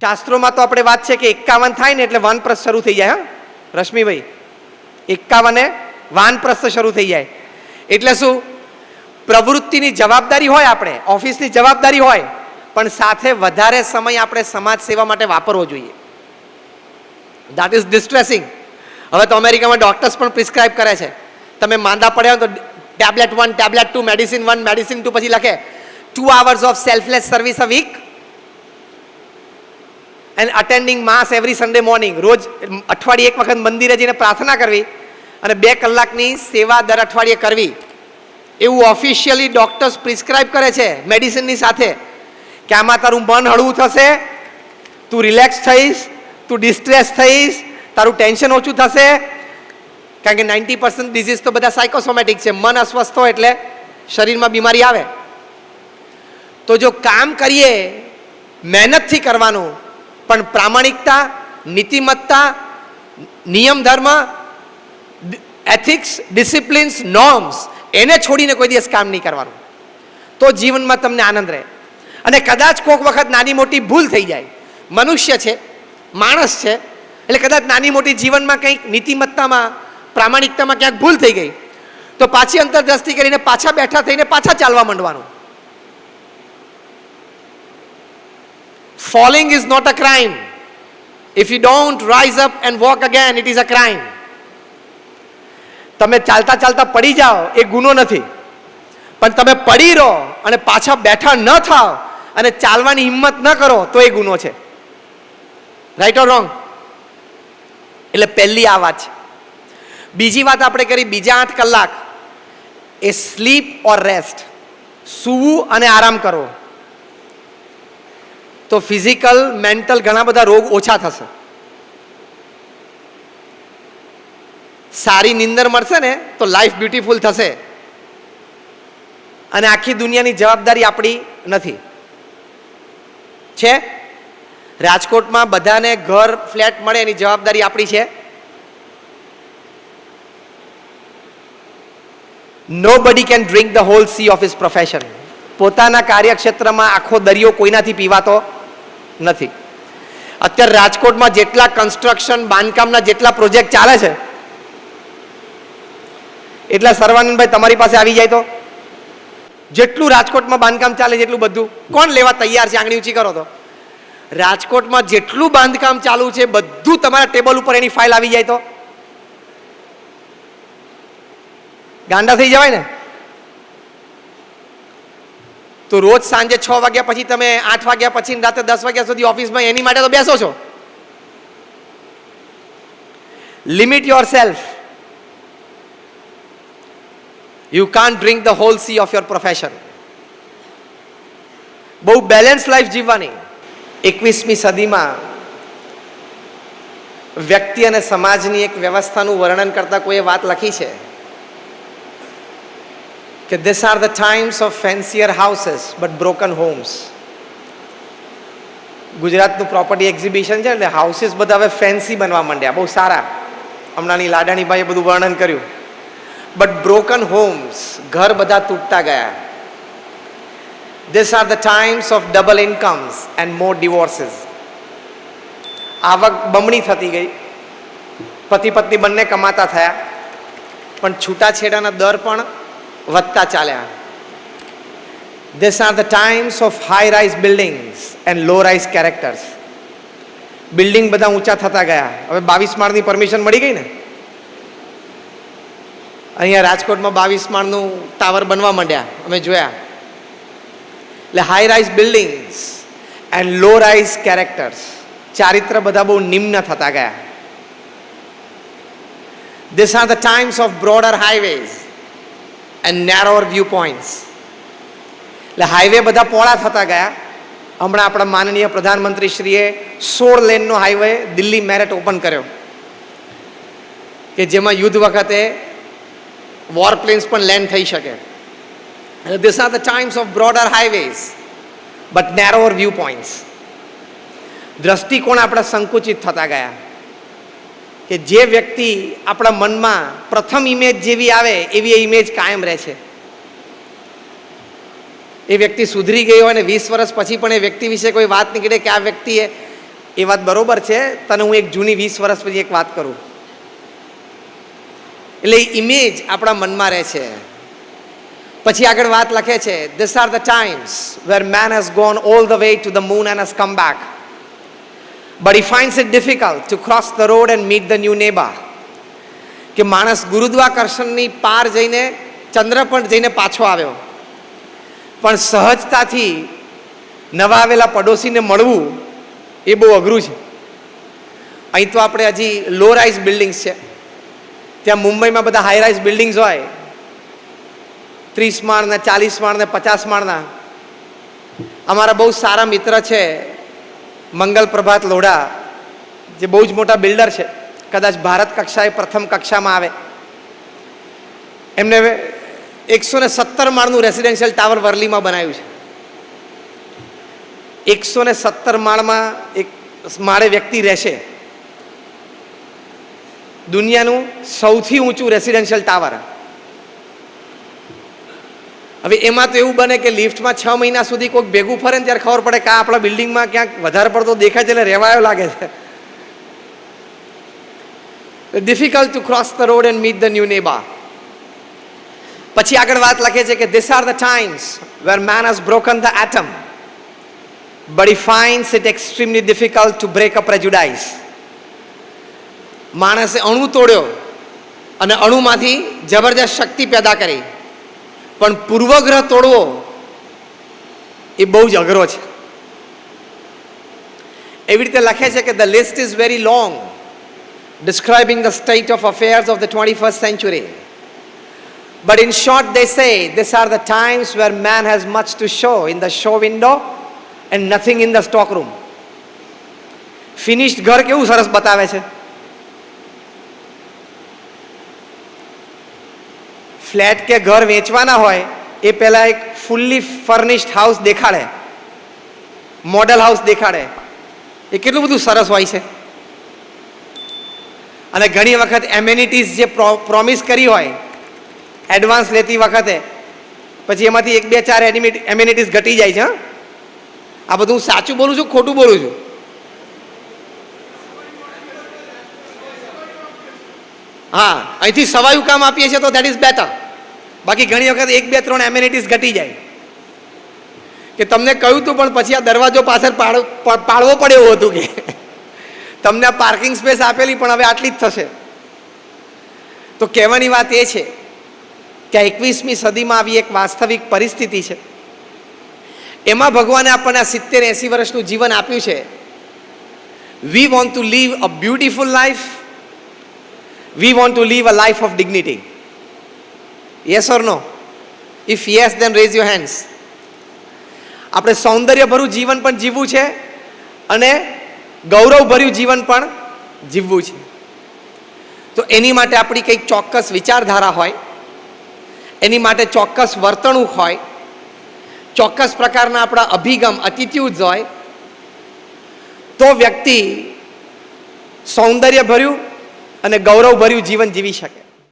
શાસ્ત્રોમાં તો આપણે વાત છે કે એકાવન થાય ને એટલે વાનપ્રસ્થ શરૂ થઈ જાય, હા? રશ્મિભાઈ, એકાવને વાનપ્રસ્થ શરૂ થઈ જાય. એટલે શું? પ્રવૃત્તિની જવાબદારી હોય આપણે, ઓફિસની જવાબદારી હોય, પણ સાથે વધારે સમય આપણે સમાજ સેવા માટે વાપરવો જોઈએ. દેટ ઇઝ ડિસ્ટ્રેસિંગ હવે તો અમેરિકામાં ડૉક્ટર્સ પણ પ્રિસ્ક્રાઇબ કરે છે. તમે માંદા પડ્યા તો tablet one tablet two medicine one medicine two પછી લખે two hours of selfless service a week and attending mass every Sunday morning રોજ અઠવાડિયે એક વખત મંદિરે જઈને પ્રાર્થના કરવી અને બે કલાકની સેવા દર અઠવાડિયે કરવી એવું ઓફિશિયલી ડોક્ટર્સ પ્રિસ્ક્રાઇબ કરે છે મેડિસિનની સાથે કે આમાં તારું મન હળવું થશે તું રિલેક્સ થઈશ તું ડિસ્ટ્રેસ થઈશ તારું ટેન્શન ઓછું થશે કારણ કે નાઇન્ટી પર્સન્ટ ડિઝીઝ તો બધા સાયકોસોમેટિક છે મન અસ્વસ્થ હોય એટલે શરીરમાં બીમારી આવે તો જો કામ કરીએ મહેનતથી કરવાનું પણ પ્રામાણિકતા, નીતિમત્તા, નિયમ ધર્મ એથિક્સ ડિસિપ્લિન્સ નોર્મ્સ એને છોડીને કોઈ દિવસ કામ નહીં કરવાનું. તો જીવનમાં તમને આનંદ રહે. અને કદાચ કોઈક વખત નાની મોટી ભૂલ થઈ જાય. મનુષ્ય છે, માણસ છે, એટલે કદાચ નાની મોટી જીવનમાં કંઈક નીતિમત્તામાં, પ્રામાણિકતામાં ક્યાંક ભૂલ થઈ ગઈ, તો પાછી અંતરદ્રષ્ટિ કરીને પાછા બેઠા થઈને પાછા ચાલવા માંડવાનું. Falling is not a crime. If you don't rise up and walk again, it is a crime. તમે ચાલતા ચાલતા પડી જાઓ એ ગુનો નથી. પણ તમે પડી રહો અને પાછા બેઠા ન થાઓ અને ચાલવાની હિંમત ન કરો તો એ ગુનો છે. રાઈટ ઓર રોંગ એટલે પહેલી આ વાત છે. બીજી વાત આપણે કરી બીજા આઠ કલાક. એ સ્લીપ ઓર રેસ્ટ સૂવું અને આરામ કરવો તો ફિઝિકલ, મેન્ટલ ઘણા બધા રોગ ઓછા થશે. સારી નિંદર મળશે ને, તો લાઈફ બ્યુટીફુલ થશે. અને આખી દુનિયાની જવાબદારી આપણી નથી. છે? રાજકોટમાં બધાને ઘર, ફ્લેટ મળે, એની જવાબદારી આપણી છે. Nobody can drink the whole sea of his profession પોતાના કાર્યક્ષેત્રમાં આખો દરિયો કોઈનાથી પીવાતો નથી. અત્યારે રાજકોટમાં જેટલા કન્સ્ટ્રક્શન બાંધકામના જેટલા પ્રોજેક્ટ ચાલે છે, એટલા સર્વાનંદભાઈ તમારી પાસે આવી જાય તો? જેટલું રાજકોટમાં બાંધકામ ચાલે છે એટલું બધું. કોણ લેવા તૈયાર છે? આંગળી ઊંચી કરો તો. રાજકોટમાં જેટલું બાંધકામ ચાલુ છે, બધું તમારા ટેબલ ઉપર એની ફાઇલ આવી જાય તો? ગાંડા થઈ જવાય ને? તો રોજ સાંજે છ વાગ્યા પછી તમે આઠ વાગ્યા પછી રાતે દસ વાગ્યા સુધી ઓફિસમાં એની માટે તો બેસો છો. Limit yourself you can drink the whole sea of your profession બહુ બેલેન્સ લાઈફ જીવવાની. એકવીસમી સદીમાં વ્યક્તિ અને સમાજની એક વ્યવસ્થાનું વર્ણન કરતા કોઈએ વાત લખી છે? કે this are the times of fancier houses but broken homes ગુજરાતનું પ્રોપર્ટી એક્ઝિબિશન છે ને હાઉસીસ બધા હવે ફેન્સી બનવા માંડ્યા, બહુ સારા. હમણાંની લાડાણીભાઈએ બધું વર્ણન કર્યું. બટ બ્રોકન હોમ્સ ઘર બધા તૂટતા ગયા. These are the times of double incomes and more divorces આવક બમણી થતી ગઈ. પતિ પત્ની બંને કમાતા થયા. પણ છૂટાછેડાના દર પણ વધતા ચાલ્યા. These are the times of high rise buildings and low rise characters building બધા ઊંચા થતા ગયા. હવે બાવીસ માળની પરમિશન મળી ગઈ ને? અહીંયા રાજકોટમાં બાવીસ માળનું ટાવર બનવા માંડ્યા. અમે જોયા. એટલે high rise buildings and low rise characters ચારિત્ર બધા બહુ નિમ્ન થતા ગયા. These are the times of broader highways and narrower view points એટલે હાઈવે બધા પોળા થતા ગયા. હમણાં આપણા માનનીય પ્રધાનમંત્રીશ્રીએ સોળ લેનનો હાઈવે દિલ્હી મેરેટ ઓપન કર્યો. કે જેમાં યુદ્ધ વખતે વોર પ્લેન્સ પણ લેન્ડ થઈ શકે. This are the times of broader highways but narrower view points દ્રષ્ટિકોણ આપણા સંકુચિત થતા ગયા. કે જે વ્યક્તિ આપણા મનમાં પ્રથમ ઇમેજ જેવી આવે, એવી એ ઇમેજ કાયમ રહે છે એ વ્યક્તિ સુધરી ગઈ હોય અને વીસ વર્ષ પછી પણ એ વ્યક્તિ વિશે કોઈ વાત નીકળે કે આ વ્યક્તિએ એ વાત બરોબર છે, તને હું એક જૂની વીસ વર્ષ પછી એક વાત કરું. એટલે ઇમેજ આપણા મનમાં રહે છે. પછી આગળ વાત લખે છે these are the times where man has gone all the way to the moon and has come back but he finds it difficult to cross the road and meet the new neighbour કે માણસ ગુરુદ્વાકર્ષણની પાર જઈને, ચંદ્ર પણ જઈને પાછો આવ્યો. પણ સહજતાથી નવા આવેલા પડોશીને મળવું એ બહુ અઘરું છે. અહીં તો આપણે હજી લો રાઇઝ બિલ્ડિંગ્સ છે. ત્યાં મુંબઈમાં બધા હાઈ રાઇઝ બિલ્ડિંગ્સ હોય. ત્રીસ માળના, ચાલીસ માળને, પચાસ માળના. અમારા બહુ સારા મિત્ર છે. મંગલ પ્રભાત લોઢા જે બહુ જ મોટા બિલ્ડર છે, કદાચ ભારત કક્ષાએ પ્રથમ કક્ષામાં આવે. એમને એકસો ને સત્તર માળનું રેસિડેન્શિયલ ટાવર વર્લીમાં બનાવ્યું છે. એકસો ને સત્તર માળમાં એક માળે વ્યક્તિ રહેશે. દુનિયાનું સૌથી ઊંચું રેસિડેન્શિયલ ટાવર હવે એમાં તો એવું બને કે લિફ્ટમાં છ મહિના સુધી કોઈક ભેગું ફરે ને ત્યારે ખબર પડે કે આપણા બિલ્ડિંગમાં ક્યાંક વધારે પડતો દેખાય છે એટલે રહેવાયો લાગે છે. Difficult to cross the road and meet the new neighbour પછી આગળ વાત લખે છે કે these are the times where man has broken the atom but he finds it extremely difficult to break a prejudice માણસે અણુ તોડ્યો અને અણુમાંથી જબરજસ્ત શક્તિ પેદા કરી. પણ પૂર્વગ્રહ તોડવો એ બહુ જ અઘરો છે એવી રીતે લખે છે કે the list is very long describing the state of affairs of the 21st century. But in short, they say these are the times where man has much to show in the show window and nothing in the stock room. Finished ઘર કેવું સરસ બતાવે છે flat કે ઘર વેચવાના હોય, એ પહેલાં એક ફૂલ્લી ફર્નિશ્ડ હાઉસ દેખાડે. મોડલ હાઉસ દેખાડે. એ કેટલું બધું સરસ હોય છે. અને ઘણી વખત એમ્યુનિટીઝ જે પ્રોમિસ કરી હોય એડવાન્સ લેતી વખતે, પછી એમાંથી એક બે ચાર એમ્યુનિટીઝ ઘટી જાય છે આ બધું હું સાચું બોલું છું, ખોટું બોલું છું? હા, અહીંથી સવાયું કામ આપીએ છીએ તો દેટ ઇઝ બેટર બાકી ઘણી વખત એક, બે, ત્રણ એમ્યુનિટીઝ ઘટી જાય. કે તમને કહ્યું હતું પણ પછી આ દરવાજો પાછળ પાડ- પાડવો પડે એવું હતું કે. તમને પાર્કિંગ સ્પેસ આપેલી, પણ હવે આટલી જ થશે. તો કહેવાની વાત એ છે કે આ એકવીસમી સદીમાં આવી એક વાસ્તવિક પરિસ્થિતિ છે. એમાં ભગવાને આપણને આ સિત્તેર, એંસી વર્ષનું જીવન આપ્યું છે. We want to live a beautiful life we want to live a life of dignity yes or no if yes then raise your hands આપણે સૌંદર્યભર્યું જીવન પણ જીવવું છે અને ગૌરવભર્યું જીવન પણ જીવવું છે. તો એની માટે આપણી કંઈક ચોક્કસ વિચારધારા હોય, એની માટે ચોક્કસ વર્તણૂક હોય, ચોક્કસ પ્રકારના આપણા અભિગમ એટીટ્યુડ્સ હોય, તો વ્યક્તિ સૌંદર્યભર્યું અને ગૌરવભર્યું જીવન જીવી શકે.